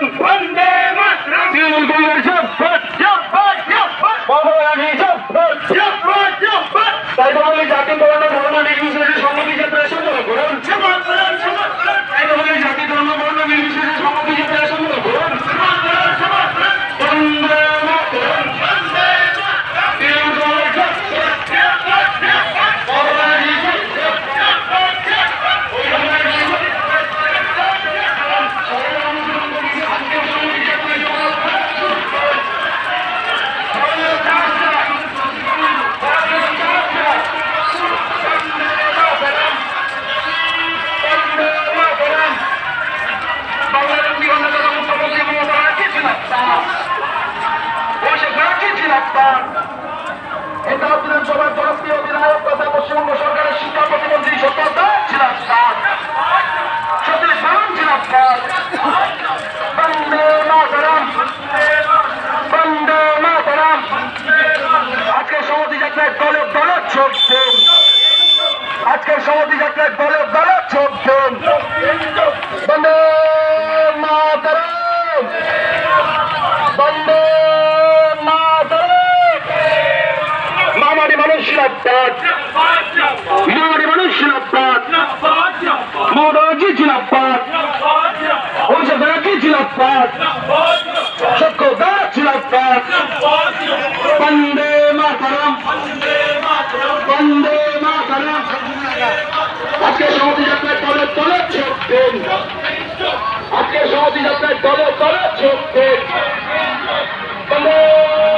nossos olhos আহ্বান এটা বিধানসভার জনপ্রিয় বিধায়ক তথা পশ্চিমবঙ্গ সরকারের শিক্ষা প্রতিমন্ত্রী সত্যন্ত ছিলাম স্যার। সতীশ বরুণ ছিলাম স্যার। বন্দে মাতরম। বন্দে মাতরম। আজকের সমাধি যাত্রায় দলে দলে ছোট আজকের সমাধি যাত্রায় দলে দলে ছোট বন্দে মাতরম। বন্দে জিন্দাবাদ মামারি মানুষ মোদী জিন্দাবাদ অভিষেক ব্যানার্জি জিন্দাবাদ সত্য দাস জিন্দাবাদ বন্দে মাতরম। বন্দে মাতরম। আজকে সমাধি যাত্রায় দলে দলে যোগ আজকে সমাধি যাত্রায় দলে যোগ বন্দে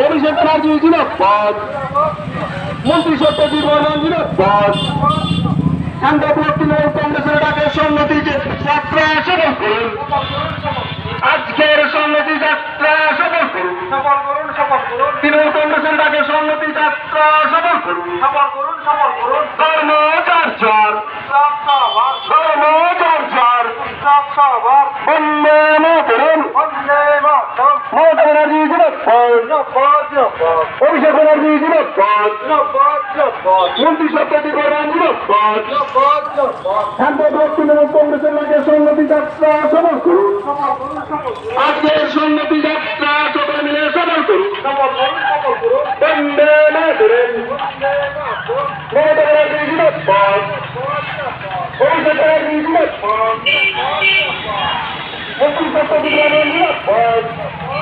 অভিষেক ব্যানার্জি জিন্দাবাদ মন্ত্রী সত্যজিৎ বর্মন শান্তপুর তৃণমূল কংগ্রেসের ডাকে সংগতিকে যাত্রা সফল করুন আজকের সংগতি যাত্রা সফল করুন সফল করুন সফল করুন তৃণমূল কংগ্রেসের ডাকে সংগতি যাত্রা সফল করুন সফল করুন সফল করুন ধর্মচর্চার সবসাবার ধর্মচর্চার সবসাবার বন্দে মাতরম বন্দে মাতরম মমতা ব্যানার্জি জিন্দাবাদ জিন্দাবাদ জিন্দাবাদ অভিষেক ব্যানার্জি জিন্দাবাদ মন্ত্রী সত্যজিৎ বর্মন জিন্দাবাদ শান্তপুর তৃণমূল কংগ্রেসের ডাকে সংগতি যাত্রা সফল করুন আজকের সংগতি যাত্রা সকলে মিলে সফল করুন বন্দে মাতরম। মমতা ব্যানার্জি অভিষেক ব্যানার্জি মন্ত্রী সত্যজিৎ বর্মন কংগ্রেসের